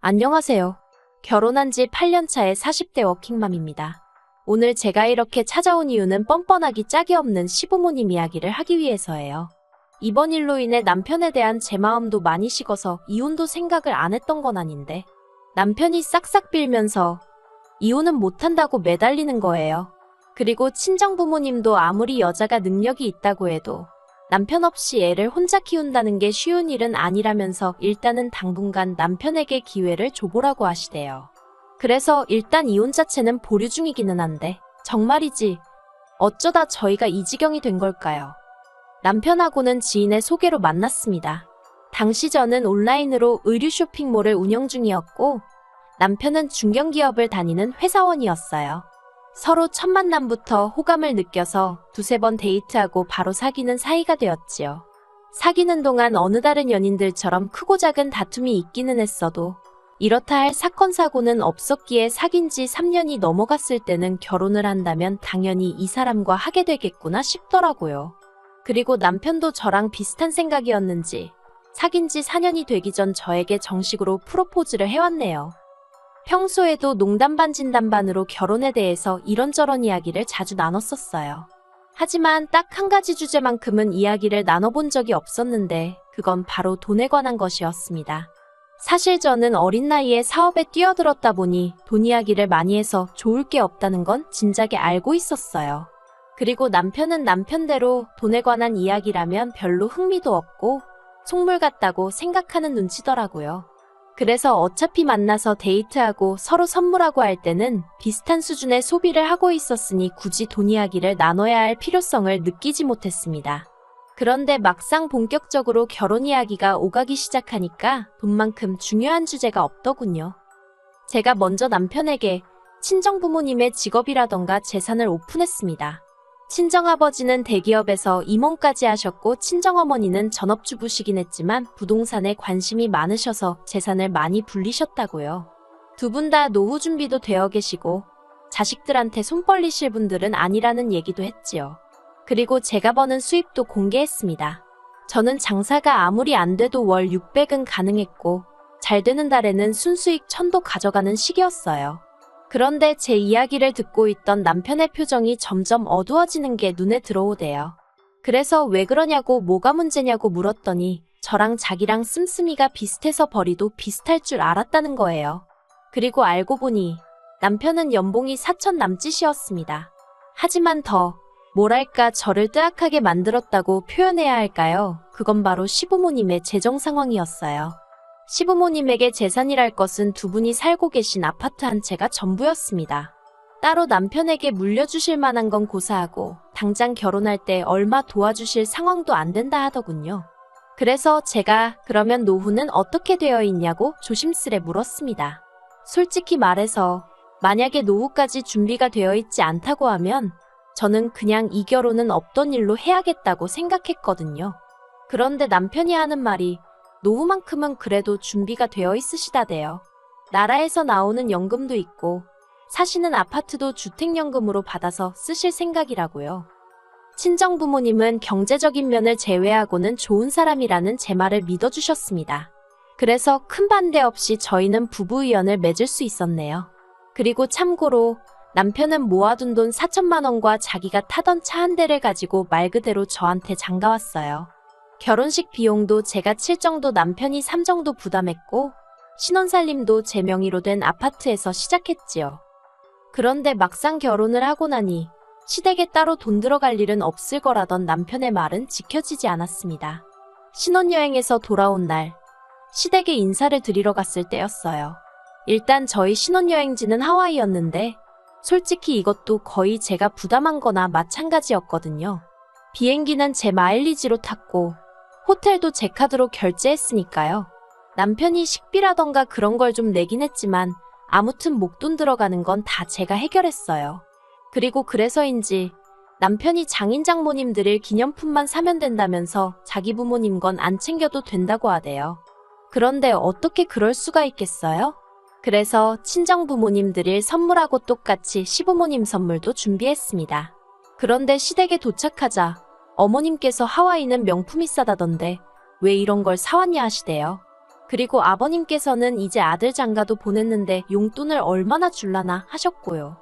안녕하세요. 결혼한 지 8년 차의 40대 워킹맘입니다. 오늘 제가 이렇게 찾아온 이유는 뻔뻔하기 짝이 없는 시부모님 이야기를 하기 위해서예요. 이번 일로 인해 남편에 대한 제 마음도 많이 식어서 이혼도 생각을 안 했던 건 아닌데 남편이 싹싹 빌면서 이혼은 못한다고 매달리는 거예요. 그리고 친정 부모님도 아무리 여자가 능력이 있다고 해도 남편 없이 애를 혼자 키운다는 게 쉬운 일은 아니라면서 일단은 당분간 남편에게 기회를 줘보라고 하시대요. 그래서 일단 이혼 자체는 보류 중이기는 한데 정말이지 어쩌다 저희가 이 지경이 된 걸까요? 남편하고는 지인의 소개로 만났습니다. 당시 저는 온라인으로 의류 쇼핑몰을 운영 중이었고 남편은 중견기업을 다니는 회사원이었어요. 서로 첫 만남부터 호감을 느껴서 두세 번 데이트하고 바로 사귀는 사이가 되었지요. 사귀는 동안 어느 다른 연인들처럼 크고 작은 다툼이 있기는 했어도 이렇다 할 사건 사고는 없었기에 사귄 지 3년이 넘어갔을 때는 결혼을 한다면 당연히 이 사람과 하게 되겠구나 싶더라고요. 그리고 남편도 저랑 비슷한 생각이었는지 사귄 지 4년이 되기 전 저에게 정식으로 프로포즈를 해왔네요. 평소에도 농담 반 진담 반으로 결혼에 대해서 이런저런 이야기를 자주 나눴었어요. 하지만 딱 한 가지 주제만큼은 이야기를 나눠본 적이 없었는데 그건 바로 돈에 관한 것이었습니다. 사실 저는 어린 나이에 사업에 뛰어들었다 보니 돈 이야기를 많이 해서 좋을 게 없다는 건 진작에 알고 있었어요. 그리고 남편은 남편대로 돈에 관한 이야기라면 별로 흥미도 없고 속물 같다고 생각하는 눈치더라고요. 그래서 어차피 만나서 데이트하고 서로 선물하고 할 때는 비슷한 수준의 소비를 하고 있었으니 굳이 돈 이야기를 나눠야 할 필요성을 느끼지 못했습니다. 그런데 막상 본격적으로 결혼 이야기가 오가기 시작하니까 돈만큼 중요한 주제가 없더군요. 제가 먼저 남편에게 친정 부모님의 직업이라던가 재산을 오픈했습니다. 친정아버지는 대기업에서 임원까지 하셨고 친정어머니는 전업주부시긴 했지만 부동산에 관심이 많으셔서 재산을 많이 불리셨다고요. 두 분 다 노후 준비도 되어 계시고 자식들한테 손 벌리실 분들은 아니라는 얘기도 했지요. 그리고 제가 버는 수입도 공개했습니다. 저는 장사가 아무리 안 돼도 월 600은 가능했고 잘 되는 달에는 순수익 1000도 가져가는 시기였어요. 그런데 제 이야기를 듣고 있던 남편의 표정이 점점 어두워지는 게 눈에 들어오대요. 그래서 왜 그러냐고 뭐가 문제냐고 물었더니 저랑 자기랑 씀씀이가 비슷해서 벌이도 비슷할 줄 알았다는 거예요. 그리고 알고 보니 남편은 연봉이 4천 남짓이었습니다. 하지만 더 뭐랄까 저를 뜨악하게 만들었다고 표현해야 할까요? 그건 바로 시부모님의 재정 상황이었어요. 시부모님에게 재산이랄 것은 두 분이 살고 계신 아파트 한 채가 전부였습니다. 따로 남편에게 물려주실 만한 건 고사하고 당장 결혼할 때 얼마 도와주실 상황도 안 된다 하더군요. 그래서 제가 그러면 노후는 어떻게 되어 있냐고 조심스레 물었습니다. 솔직히 말해서 만약에 노후까지 준비가 되어 있지 않다고 하면 저는 그냥 이 결혼은 없던 일로 해야겠다고 생각했거든요. 그런데 남편이 하는 말이 노후만큼은 그래도 준비가 되어 있으시다대요. 나라에서 나오는 연금도 있고 사시는 아파트도 주택연금으로 받아서 쓰실 생각이라고요. 친정 부모님은 경제적인 면을 제외하고는 좋은 사람이라는 제 말을 믿어주셨습니다. 그래서 큰 반대 없이 저희는 부부의연을 맺을 수 있었네요. 그리고 참고로 남편은 모아둔 돈 4천만 원과 자기가 타던 차 한 대를 가지고 말 그대로 저한테 장가왔어요. 결혼식 비용도 제가 칠 정도 남편이 3 정도 부담했고 신혼살림도 제 명의로 된 아파트에서 시작했지요. 그런데 막상 결혼을 하고 나니 시댁에 따로 돈 들어갈 일은 없을 거라던 남편의 말은 지켜지지 않았습니다. 신혼여행에서 돌아온 날 시댁에 인사를 드리러 갔을 때였어요. 일단 저희 신혼여행지는 하와이였는데 솔직히 이것도 거의 제가 부담한 거나 마찬가지였거든요. 비행기는 제 마일리지로 탔고 호텔도 제 카드로 결제했으니까요. 남편이 식비라던가 그런 걸 좀 내긴 했지만 아무튼 목돈 들어가는 건 다 제가 해결했어요. 그리고 그래서인지 남편이 장인 장모님 드릴 기념품만 사면 된다면서 자기 부모님 건 안 챙겨도 된다고 하대요. 그런데 어떻게 그럴 수가 있겠어요? 그래서 친정 부모님 드릴 선물하고 똑같이 시부모님 선물도 준비했습니다. 그런데 시댁에 도착하자 어머님께서 하와이는 명품이 싸다던데 왜 이런 걸 사왔냐 하시대요. 그리고 아버님께서는 이제 아들 장가도 보냈는데 용돈을 얼마나 줄라나 하셨고요.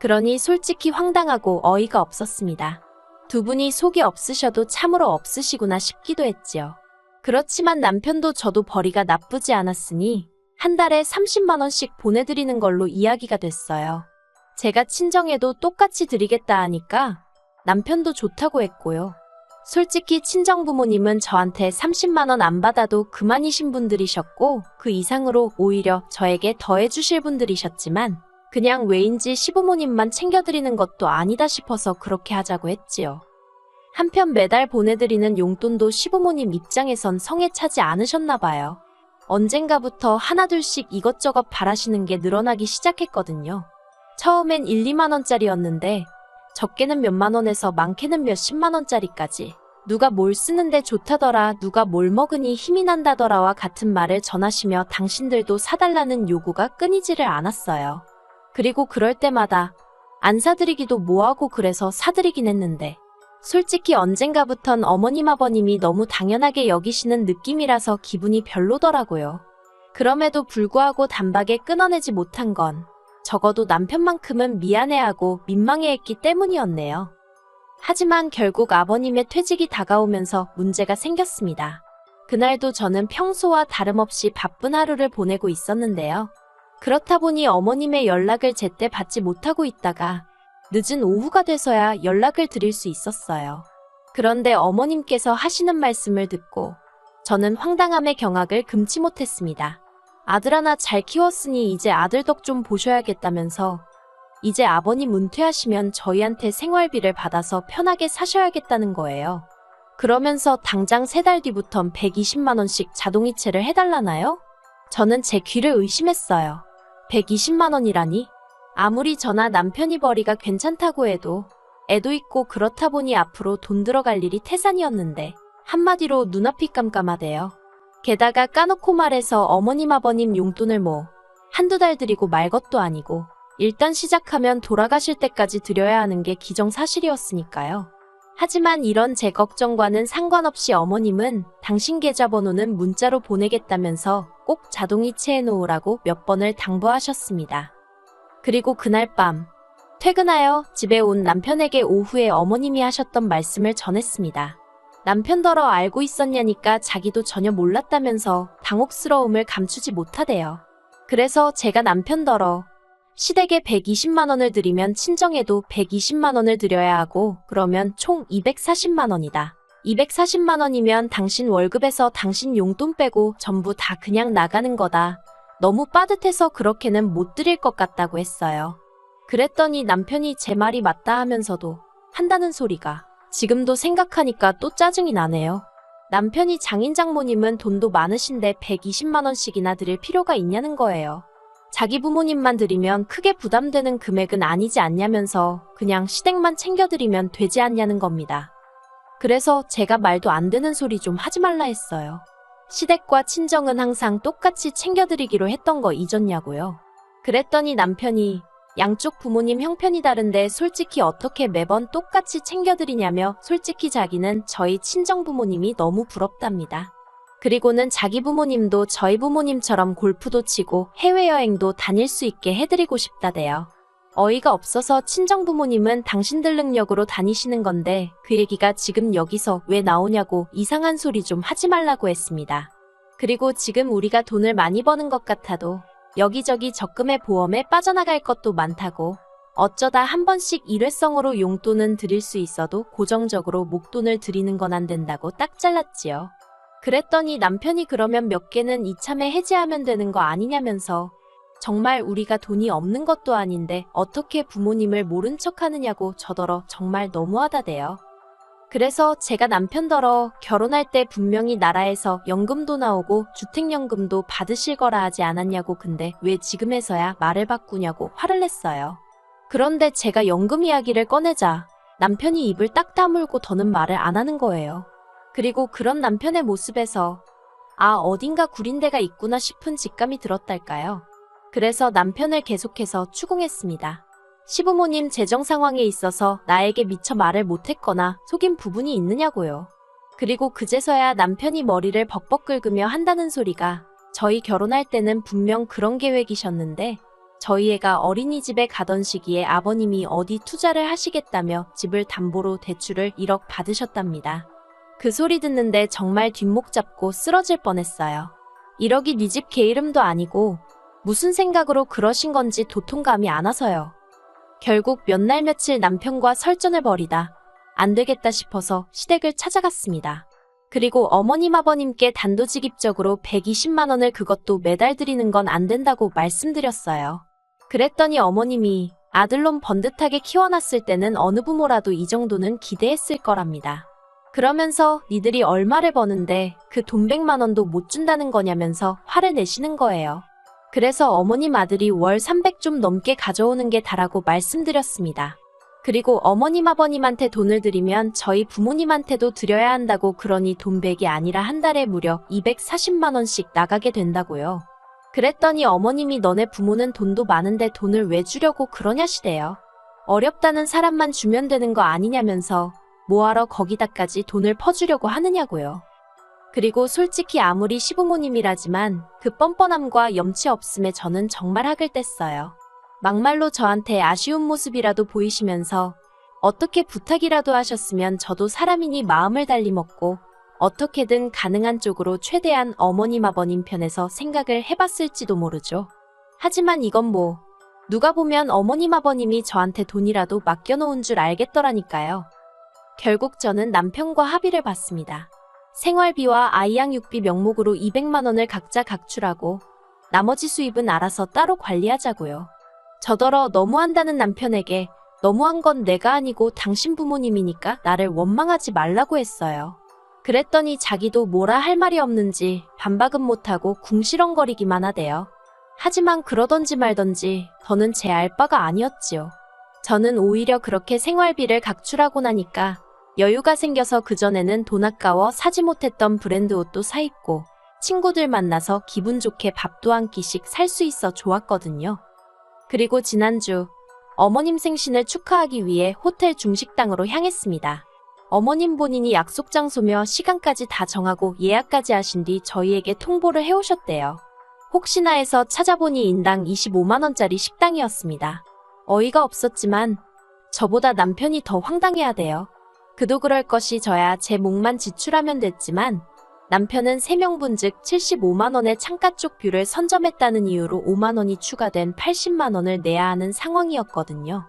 그러니 솔직히 황당하고 어이가 없었습니다. 두 분이 속이 없으셔도 참으로 없으시구나 싶기도 했지요. 그렇지만 남편도 저도 벌이가 나쁘지 않았으니 한 달에 30만원씩 보내드리는 걸로 이야기가 됐어요. 제가 친정에도 똑같이 드리겠다 하니까 남편도 좋다고 했고요. 솔직히 친정 부모님은 저한테 30만원 안 받아도 그만이신 분들이셨고 그 이상으로 오히려 저에게 더해주실 분들이셨지만 그냥 왜인지 시부모님만 챙겨드리는 것도 아니다 싶어서 그렇게 하자고 했지요. 한편 매달 보내드리는 용돈도 시부모님 입장에선 성에 차지 않으셨나 봐요. 언젠가부터 하나둘씩 이것저것 바라시는 게 늘어나기 시작했거든요. 처음엔 1, 2만 원짜리였는데 적게는 몇만 원에서 많게는 몇십만 원짜리까지 누가 뭘 쓰는데 좋다더라, 누가 뭘 먹으니 힘이 난다더라와 같은 말을 전하시며 당신들도 사달라는 요구가 끊이지를 않았어요. 그리고 그럴 때마다 안 사드리기도 뭐하고 그래서 사드리긴 했는데 솔직히 언젠가부턴 어머님 아버님이 너무 당연하게 여기시는 느낌이라서 기분이 별로더라고요. 그럼에도 불구하고 단박에 끊어내지 못한 건 적어도 남편만큼은 미안해하고 민망해했기 때문이었네요. 하지만 결국 아버님의 퇴직이 다가오면서 문제가 생겼습니다. 그날도 저는 평소와 다름없이 바쁜 하루를 보내고 있었는데요. 그렇다 보니 어머님의 연락을 제때 받지 못하고 있다가 늦은 오후가 돼서야 연락을 드릴 수 있었어요. 그런데 어머님께서 하시는 말씀을 듣고 저는 황당함의 경악을 금치 못했습니다. 아들 하나 잘 키웠으니 이제 아들 덕 좀 보셔야겠다면서 이제 아버님 은퇴하시면 저희한테 생활비를 받아서 편하게 사셔야겠다는 거예요. 그러면서 당장 세 달 뒤부턴 120만원씩 자동이체를 해달라나요? 저는 제 귀를 의심했어요. 120만원이라니? 아무리 저나 남편이 벌이가 괜찮다고 해도 애도 있고 그렇다 보니 앞으로 돈 들어갈 일이 태산이었는데 한마디로 눈앞이 깜깜하대요. 게다가 까놓고 말해서 어머님 아버님 용돈을 뭐 한두 달 드리고 말 것도 아니고 일단 시작하면 돌아가실 때까지 드려야 하는 게 기정사실이었으니까요. 하지만 이런 제 걱정과는 상관없이 어머님은 당신 계좌번호는 문자로 보내겠다면서 꼭 자동이체해 놓으라고 몇 번을 당부하셨습니다. 그리고 그날 밤 퇴근하여 집에 온 남편에게 오후에 어머님이 하셨던 말씀을 전했습니다. 남편더러 알고 있었냐니까 자기도 전혀 몰랐다면서 당혹스러움을 감추지 못하대요. 그래서 제가 남편더러 시댁에 120만 원을 드리면 친정에도 120만 원을 드려야 하고 그러면 총 240만 원이다. 240만 원이면 당신 월급에서 당신 용돈 빼고 전부 다 그냥 나가는 거다. 너무 빠듯해서 그렇게는 못 드릴 것 같다고 했어요. 그랬더니 남편이 제 말이 맞다 하면서도 한다는 소리가 지금도 생각하니까 또 짜증이 나네요. 남편이 장인 장모님은 돈도 많으신데 120만원씩이나 드릴 필요가 있냐는 거예요. 자기 부모님만 드리면 크게 부담되는 금액은 아니지 않냐면서 그냥 시댁만 챙겨드리면 되지 않냐는 겁니다. 그래서 제가 말도 안 되는 소리 좀 하지 말라 했어요. 시댁과 친정은 항상 똑같이 챙겨드리기로 했던 거 잊었냐고요. 그랬더니 남편이 양쪽 부모님 형편이 다른데 솔직히 어떻게 매번 똑같이 챙겨드리냐며 솔직히 자기는 저희 친정 부모님이 너무 부럽답니다. 그리고는 자기 부모님도 저희 부모님처럼 골프도 치고 해외여행도 다닐 수 있게 해드리고 싶다대요. 어이가 없어서 친정 부모님은 당신들 능력으로 다니시는 건데 그 얘기가 지금 여기서 왜 나오냐고 이상한 소리 좀 하지 말라고 했습니다. 그리고 지금 우리가 돈을 많이 버는 것 같아도 여기저기 적금에 보험에 빠져나갈 것도 많다고 어쩌다 한 번씩 일회성으로 용돈은 드릴 수 있어도 고정적으로 목돈을 드리는 건 안 된다고 딱 잘랐지요. 그랬더니 남편이 그러면 몇 개는 이참에 해지하면 되는 거 아니냐면서 정말 우리가 돈이 없는 것도 아닌데 어떻게 부모님을 모른 척 하느냐고 저더러 정말 너무하다대요. 그래서 제가 남편더러 결혼할 때 분명히 나라에서 연금도 나오고 주택연금도 받으실 거라 하지 않았냐고 근데 왜 지금에서야 말을 바꾸냐고 화를 냈어요. 그런데 제가 연금 이야기를 꺼내자 남편이 입을 딱 다물고 더는 말을 안 하는 거예요. 그리고 그런 남편의 모습에서 아 어딘가 구린 데가 있구나 싶은 직감이 들었달까요. 그래서 남편을 계속해서 추궁했습니다. 시부모님 재정 상황에 있어서 나에게 미처 말을 못했거나 속인 부분이 있느냐고요. 그리고 그제서야 남편이 머리를 벅벅 긁으며 한다는 소리가 저희 결혼할 때는 분명 그런 계획이셨는데 저희 애가 어린이집에 가던 시기에 아버님이 어디 투자를 하시겠다며 집을 담보로 대출을 1억 받으셨답니다. 그 소리 듣는데 정말 뒷목 잡고 쓰러질 뻔했어요. 1억이 네집개 이름도 아니고 무슨 생각으로 그러신 건지 도통감이 안 와서요. 결국 몇 날 며칠 남편과 설전을 벌이다 안 되겠다 싶어서 시댁을 찾아갔습니다. 그리고 어머님 아버님께 단도직입적으로 120만 원을 그것도 매달 드리는 건 안 된다고 말씀드렸어요. 그랬더니 어머님이 아들놈 번듯하게 키워놨을 때는 어느 부모라도 이 정도는 기대했을 거랍니다. 그러면서 니들이 얼마를 버는데 그 돈 100만 원도 못 준다는 거냐면서 화를 내시는 거예요. 그래서 어머님 아들이 월 300 좀 넘게 가져오는 게 다라고 말씀드렸습니다. 그리고 어머님 아버님한테 돈을 드리면 저희 부모님한테도 드려야 한다고 그러니 돈 100이 아니라 한 달에 무려 240만 원씩 나가게 된다고요. 그랬더니 어머님이 너네 부모는 돈도 많은데 돈을 왜 주려고 그러냐시대요. 어렵다는 사람만 주면 되는 거 아니냐면서 뭐하러 거기다까지 돈을 퍼주려고 하느냐고요. 그리고 솔직히 아무리 시부모님이라지만 그 뻔뻔함과 염치 없음에 저는 정말 학을 뗐어요. 막말로 저한테 아쉬운 모습이라도 보이시면서 어떻게 부탁이라도 하셨으면 저도 사람이니 마음을 달리 먹고 어떻게든 가능한 쪽으로 최대한 어머님 아버님 편에서 생각을 해봤을지도 모르죠. 하지만 이건 뭐 누가 보면 어머님 아버님이 저한테 돈이라도 맡겨놓은 줄 알겠더라니까요. 결국 저는 남편과 합의를 봤습니다. 생활비와 아이양육비 명목으로 200만 원을 각자 각출하고 나머지 수입은 알아서 따로 관리하자고요. 저더러 너무한다는 남편에게 너무한 건 내가 아니고 당신 부모님이니까 나를 원망하지 말라고 했어요. 그랬더니 자기도 뭐라 할 말이 없는지 반박은 못하고 궁시렁거리기만 하대요. 하지만 그러던지 말던지 더는 제 알바가 아니었지요. 저는 오히려 그렇게 생활비를 각출하고 나니까 여유가 생겨서 그전에는 돈 아까워 사지 못했던 브랜드 옷도 사 입고 친구들 만나서 기분 좋게 밥도 한 끼씩 살 수 있어 좋았거든요. 그리고 지난주 어머님 생신을 축하하기 위해 호텔 중식당으로 향했습니다. 어머님 본인이 약속 장소며 시간까지 다 정하고 예약까지 하신 뒤 저희에게 통보를 해오셨대요. 혹시나 해서 찾아보니 인당 25만원짜리 식당이었습니다. 어이가 없었지만 저보다 남편이 더 황당해야 돼요. 그도 그럴 것이 저야 제 목만 지출하면 됐지만 남편은 3명분 즉 75만원의 창가 쪽 뷰를 선점했다는 이유로 5만원이 추가된 80만원을 내야 하는 상황이었거든요.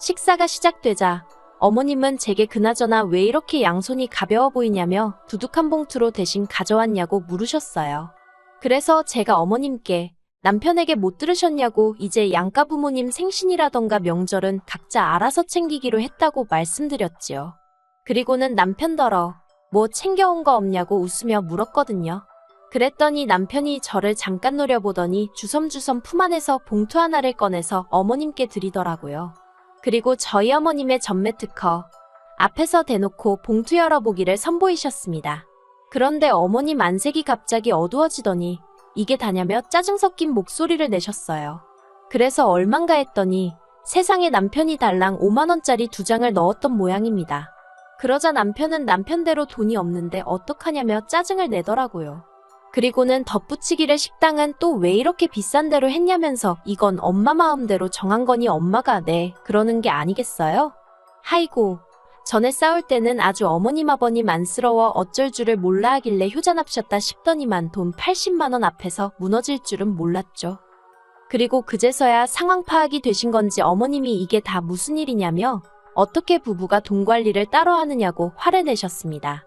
식사가 시작되자 어머님은 제게 그나저나 왜 이렇게 양손이 가벼워 보이냐며 두둑 한 봉투로 대신 가져왔냐고 물으셨어요. 그래서 제가 어머님께 남편에게 못 들으셨냐고 이제 양가 부모님 생신이라던가 명절은 각자 알아서 챙기기로 했다고 말씀드렸지요. 그리고는 남편더러 뭐 챙겨온 거 없냐고 웃으며 물었거든요. 그랬더니 남편이 저를 잠깐 노려보더니 주섬주섬 품 안에서 봉투 하나를 꺼내서 어머님께 드리더라고요. 그리고 저희 어머님의 전매 특허 앞에서 대놓고 봉투 열어보기를 선보이셨습니다. 그런데 어머님 안색이 갑자기 어두워지더니 이게 다냐며 짜증 섞인 목소리를 내셨어요. 그래서 얼만가 했더니 세상에 남편이 달랑 5만원짜리 두 장을 넣었던 모양입니다. 그러자 남편은 남편대로 돈이 없는데 어떡하냐며 짜증을 내더라고요. 그리고는 덧붙이기를 식당은 또 왜 이렇게 비싼 대로 했냐면서 이건 엄마 마음대로 정한 거니 엄마가 네, 그러는 게 아니겠어요? 하이고, 전에 싸울 때는 아주 어머님 아버님 안쓰러워 어쩔 줄을 몰라 하길래 효자납셨다 싶더니만 돈 80만원 앞에서 무너질 줄은 몰랐죠. 그리고 그제서야 상황 파악이 되신 건지 어머님이 이게 다 무슨 일이냐며 어떻게 부부가 돈 관리를 따로 하느냐고 화를 내셨습니다.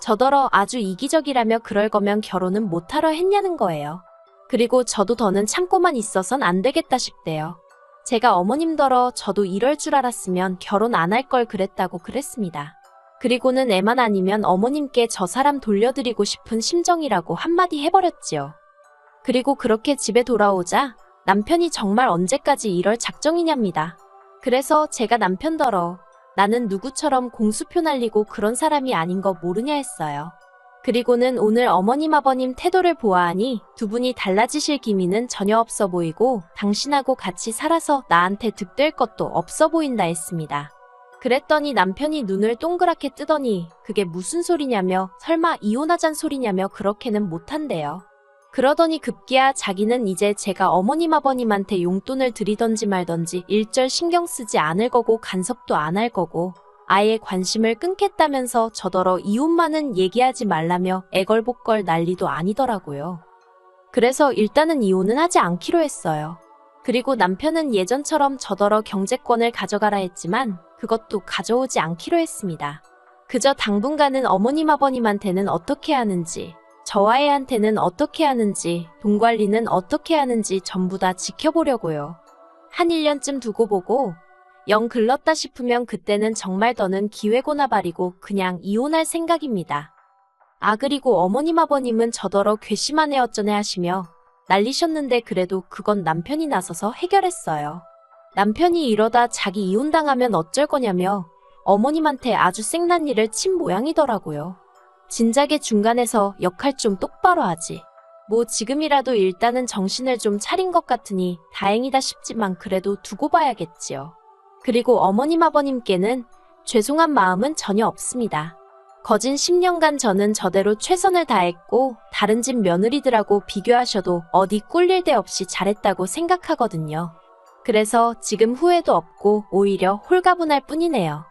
저더러 아주 이기적이라며 그럴 거면 결혼은 못하러 했냐는 거예요. 그리고 저도 더는 참고만 있어선 안 되겠다 싶대요. 제가 어머님더러 저도 이럴 줄 알았으면 결혼 안 할 걸 그랬다고 그랬습니다. 그리고는 애만 아니면 어머님께 저 사람 돌려드리고 싶은 심정이라고 한마디 해버렸지요. 그리고 그렇게 집에 돌아오자 남편이 정말 언제까지 이럴 작정이냐입니다. 그래서 제가 남편더러 나는 누구처럼 공수표 날리고 그런 사람이 아닌 거 모르냐 했어요. 그리고는 오늘 어머님 아버님 태도를 보아하니 두 분이 달라지실 기미는 전혀 없어 보이고 당신하고 같이 살아서 나한테 득될 것도 없어 보인다 했습니다. 그랬더니 남편이 눈을 동그랗게 뜨더니 그게 무슨 소리냐며 설마 이혼하잔 소리냐며 그렇게는 못한대요. 그러더니 급기야 자기는 이제 제가 어머님 아버님한테 용돈을 드리던지 말던지 일절 신경 쓰지 않을 거고 간섭도 안 할 거고 아예 관심을 끊겠다면서 저더러 이혼만은 얘기하지 말라며 애걸복걸 난리도 아니더라고요. 그래서 일단은 이혼은 하지 않기로 했어요. 그리고 남편은 예전처럼 저더러 경제권을 가져가라 했지만 그것도 가져오지 않기로 했습니다. 그저 당분간은 어머님 아버님한테는 어떻게 하는지, 저와 애한테는 어떻게 하는지, 돈 관리는 어떻게 하는지 전부 다 지켜보려고요. 한 1년쯤 두고 보고 영 글렀다 싶으면 그때는 정말 더는 기회고나 발이고 그냥 이혼할 생각입니다. 아 그리고 어머님 아버님은 저더러 괘씸하네 어쩌네 하시며 난리셨는데 그래도 그건 남편이 나서서 해결했어요. 남편이 이러다 자기 이혼당하면 어쩔 거냐며 어머님한테 아주 쌩난 일을 친 모양이더라고요. 진작에 중간에서 역할 좀 똑바로 하지. 뭐 지금이라도 일단은 정신을 좀 차린 것 같으니 다행이다 싶지만 그래도 두고 봐야겠지요. 그리고 어머님 아버님께는 죄송한 마음은 전혀 없습니다. 거진 10년간 저는 저대로 최선을 다했고 다른 집 며느리들하고 비교하셔도 어디 꿀릴 데 없이 잘했다고 생각하거든요. 그래서 지금 후회도 없고 오히려 홀가분할 뿐이네요.